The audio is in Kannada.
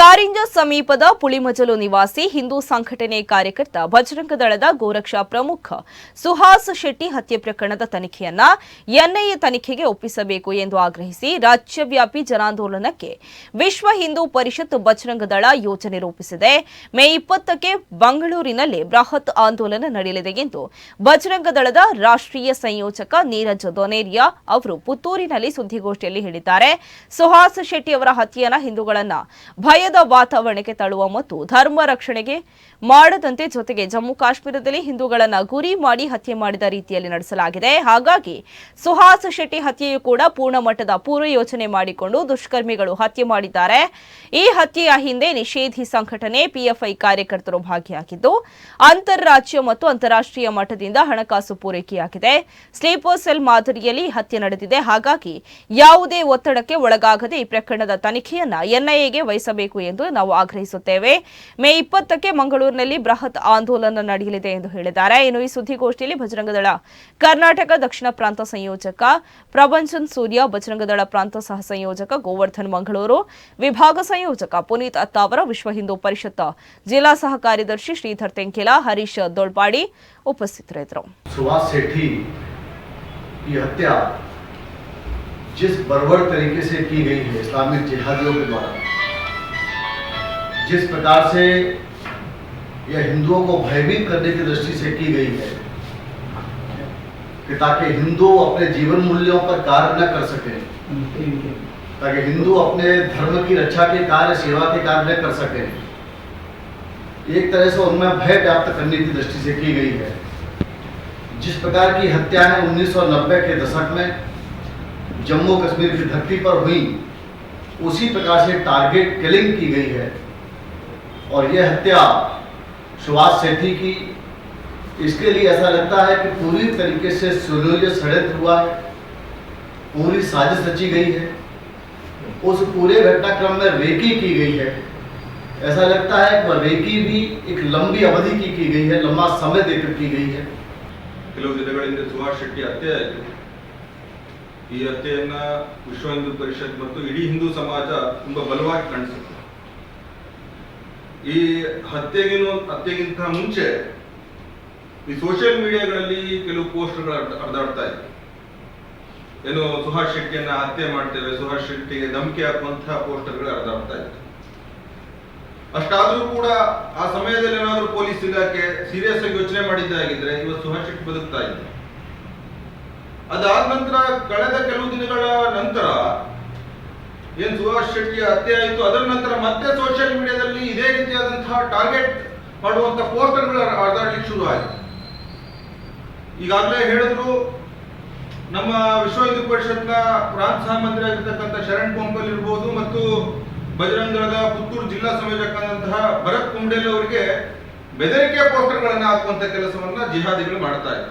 ಕಾರಿಂಜ ಸಮೀಪದ ಪುಳಿಮಜಲು ನಿವಾಸಿ ಹಿಂದೂ ಸಂಘಟನೆ ಕಾರ್ಯಕರ್ತ ಬಜರಂಗ ದಳದ ಗೋರಕ್ಷಾ ಪ್ರಮುಖ ಸುಹಾಸ್ ಶೆಟ್ಟಿ ಹತ್ಯೆ ಪ್ರಕರಣದ ತನಿಖೆಯನ್ನ ಎನ್ಐಎ ತನಿಖೆಗೆ ಒಪ್ಪಿಸಬೇಕು ಎಂದು ಆಗ್ರಹಿಸಿ ರಾಜ್ಯವ್ಯಾಪಿ ಜನಾಂದೋಲನಕ್ಕೆ ವಿಶ್ವ ಹಿಂದೂ ಪರಿಷತ್ ಬಜರಂಗ ದಳ ಯೋಜನೆ ರೂಪಿಸಿದೆ. ಮೇ ಇಪ್ಪತ್ತಕ್ಕೆ ಬೆಂಗಳೂರಿನಲ್ಲಿ ಬೃಹತ್ ಆಂದೋಲನ ನಡೆಯಲಿದೆ ಎಂದು ಬಜರಂಗ ದಳದ ರಾಷ್ಟ್ರೀಯ ಸಂಯೋಜಕ ನೀರಜ್ ದೊನೇರಿಯಾ ಅವರು ಪುತ್ತೂರಿನಲ್ಲಿ ಸುದ್ದಿಗೋಷ್ಠಿಯಲ್ಲಿ ಹೇಳಿದ್ದಾರೆ. ಸುಹಾಸ್ ಶೆಟ್ಟಿ ಅವರ ಹತ್ಯೆಯನ್ನ ಹಿಂದೂಗಳನ್ನ ಭಯದ ವಾತಾವರಣಕ್ಕೆ ತಳ್ಳುವ ಮತ್ತು ಧರ್ಮ ರಕ್ಷಣೆಗೆ ಮಾಡದಂತೆ ಜೊತೆಗೆ ಜಮ್ಮು ಕಾಶ್ಮೀರದಲ್ಲಿ ಹಿಂದೂಗಳನ್ನು ಗುರಿ ಮಾಡಿ ಹತ್ಯೆ ಮಾಡಿದ ರೀತಿಯಲ್ಲಿ ನಡೆಸಲಾಗಿದೆ. ಹಾಗಾಗಿ ಸುಹಾಸ್ ಶೆಟ್ಟಿ ಹತ್ಯೆಯು ಕೂಡ ಪೂರ್ಣ ಮಟ್ಟದ ಪೂರ್ವ ಯೋಚನೆ ಮಾಡಿಕೊಂಡು ದುಷ್ಕರ್ಮಿಗಳು ಹತ್ಯೆ ಮಾಡಿದ್ದಾರೆ. ಈ ಹತ್ಯೆಯ ಹಿಂದೆ ನಿಷೇಧಿ ಸಂಘಟನೆ ಪಿಎಫ್ಐ ಕಾರ್ಯಕರ್ತರು ಭಾಗಿಯಾಗಿದ್ದು, ಅಂತಾರಾಜ್ಯ ಮತ್ತು ಅಂತಾರಾಷ್ಟ್ರೀಯ ಮಟ್ಟದಿಂದ ಹಣಕಾಸು ಪೂರೈಕೆಯಾಗಿದೆ. ಸ್ಲೀಪರ್ ಸೆಲ್ ಮಾದರಿಯಲ್ಲಿ ಹತ್ಯೆ ನಡೆದಿದೆ. ಹಾಗಾಗಿ ಯಾವುದೇ ಒತ್ತಡಕ್ಕೆ ಒಳಗಾಗದೆ ಈ ಪ್ರಕರಣದ ತನಿಖೆಯನ್ನ ಎನ್ಐಎಗೆ ವಹಿಸಬೇಕು ಎಂದು ನಾವು ಆಗ್ರಹಿಸುತ್ತೇವೆ ಮೇ ಇಪ್ಪತ್ತಕ್ಕೆ ಮಂಗಳೂರಿನಲ್ಲಿ ಬೃಹತ್ ಆಂದೋಲನ ನಡೆಯಲಿದೆ ಎಂದು ಹೇಳಿದ್ದಾರೆ ಇನ್ನು ಈ ಸುದ್ದಿಗೋಷ್ಠಿಯಲ್ಲಿ ಬಜರಂಗದಳ ಕರ್ನಾಟಕ ದಕ್ಷಿಣ ಪ್ರಾಂತ ಸಂಯೋಜಕ ಪ್ರಭಂಜನ್ ಸೂರ್ಯ ಬಜರಂಗದಳ ಪ್ರಾಂತ ಸಹ ಸಂಯೋಜಕ ಗೋವರ್ಧನ್ ಮಂಗಳೂರು ವಿಭಾಗ ಸಂಯೋಜಕ ಪುನೀತ್ ಅತ್ತಾವರ ವಿಶ್ವ ಹಿಂದೂ ಪರಿಷತ್ ಜಿಲ್ಲಾ ಸಹ ಕಾರ್ಯದರ್ಶಿ ಶ್ರೀಧರ್ ತೆಂಕಿಲ ಹರೀಶ್ ದೊಳ್ಪಾಡಿ ಉಪಸ್ಥಿತರಿದ್ದರು सुभाष सेठी की हत्या जिस बर्बर तरीके से की गई है इस्लामिक जिहादियों के द्वारा जिस प्रकार से यह हिंदुओं को भयभीत करने की दृष्टि से की गई है, कि ताकि हिंदू अपने जीवन मूल्यों पर कार्य न कर सकें, ताकि हिंदू अपने धर्म की रक्षा के कार्य, सेवा के कार्य न कर सकें। एक तरह से उनमें भय व्याप्त करने की दृष्टि से की गई है। जिस प्रकार की हत्याएँ 1990 के दशक में जम्मू कश्मीर की धरती पर हुई, उसी प्रकार से टारगेट किलिंग की गई है। और यह हत्या सुभाष सेठी की इसके लिए ऐसा लगता है कि पूरी तरीके से सुनियोजित षड्यंत्र हुआ है पूरी साजिश रची गई है उस पूरे घटनाक्रम में रेकी की गई है ऐसा लगता है कि वह रेकी भी एक लंबी अवधि की की गई है लंबा समय देकर की गई है ಕೆಲವು ದಿನಗಳಿಂದ ಸುಭಾಷ್ ಶೆಟ್ಟಿ ಹತ್ಯೆ ಆಯಿತು ಈ ಹತ್ಯೆಯನ್ನ ವಿಶ್ವ ಹಿಂದೂ ಪರಿಷತ್ ಮತ್ತು ಇಡೀ ಹಿಂದೂ ಸಮಾಜ ತುಂಬಾ ಬಲವಾಗಿ ಖಂಡಿಸುತ್ತೆ ಈ ಹತ್ಯೆಗಿನ ಹತ್ಯೆಗಿಂತ ಮುಂಚೆ ಈ ಸೋಷಿಯಲ್ ಮೀಡಿಯಾಗಳಲ್ಲಿ ಕೆಲವು ಪೋಸ್ಟ್ಗಳು ಹರಿದಾಡ್ತಾ ಇದೆ. ಏನು ಸುಹಾಸ್ ಶೆಟ್ಟಿಯನ್ನ ಹತ್ಯೆ ಮಾಡ್ತೇವೆ, ಸುಹಾಸ್ ಶೆಟ್ಟಿಗೆ ಧಮಕಿ ಹಾಕುವಂತಹ ಪೋಸ್ಟರ್ಗಳು ಹರಿದಾಡ್ತಾ ಇತ್ತು ಅಷ್ಟಾದ್ರೂ ಕೂಡ ಆ ಸಮಯದಲ್ಲಿ ಏನಾದ್ರೂ ಪೊಲೀಸ್ ಇಲಾಖೆ ಸೀರಿಯಸ್ ಆಗಿ ಯೋಚನೆ ಮಾಡಿದ್ದಾಗಿದ್ರೆ ಇವತ್ತು ಸುಹಾಸ್ ಶೆಟ್ಟಿ ಬದುಕ್ತಾ ಇದ್ದ ಅದಾದ ನಂತರ, ಕಳೆದ ಕೆಲವು ದಿನಗಳ ನಂತರ ಏನ್ ಸುಭಾಷ್ ಶೆಟ್ಟಿ ಹತ್ಯೆ ಆಯಿತು, ಅದರ ನಂತರ ಮತ್ತೆ ಸೋಷಿಯಲ್ ಮೀಡಿಯಾದಲ್ಲಿ ಇದೇ ರೀತಿಯಾದಂತಹ ಟಾರ್ಗೆಟ್ ಮಾಡುವಂತ ಪೋಸ್ಟರ್ಗಳು ಹರಿದಾಡ್ಲಿಕ್ಕೆ ಶುರು ಆಯಿತು. ಈಗಾಗಲೇ ಹೇಳಿದ್ರು, ನಮ್ಮ ವಿಶ್ವ ಹಿಂದೂ ಪ್ರಾಂತ ಸಹ ಮಂತ್ರಿ ಆಗಿರ್ತಕ್ಕಂಥ ಶರಣ್ ಕೊಂಪಲ್ ಇರ್ಬೋದು ಮತ್ತು ಬಜರಂಗದ ಪುತ್ತೂರು ಜಿಲ್ಲಾ ಸಂಯೋಜಕನಾದಂತಹ ಭರತ್ ಕುಂಡೇಲ್ ಅವರಿಗೆ ಬೆದರಿಕೆ ಪೋಸ್ಟರ್ಗಳನ್ನು ಹಾಕುವಂತ ಕೆಲಸವನ್ನ ಜಿಹಾದಿಗಳು ಮಾಡ್ತಾ ಇದ್ದಾರೆ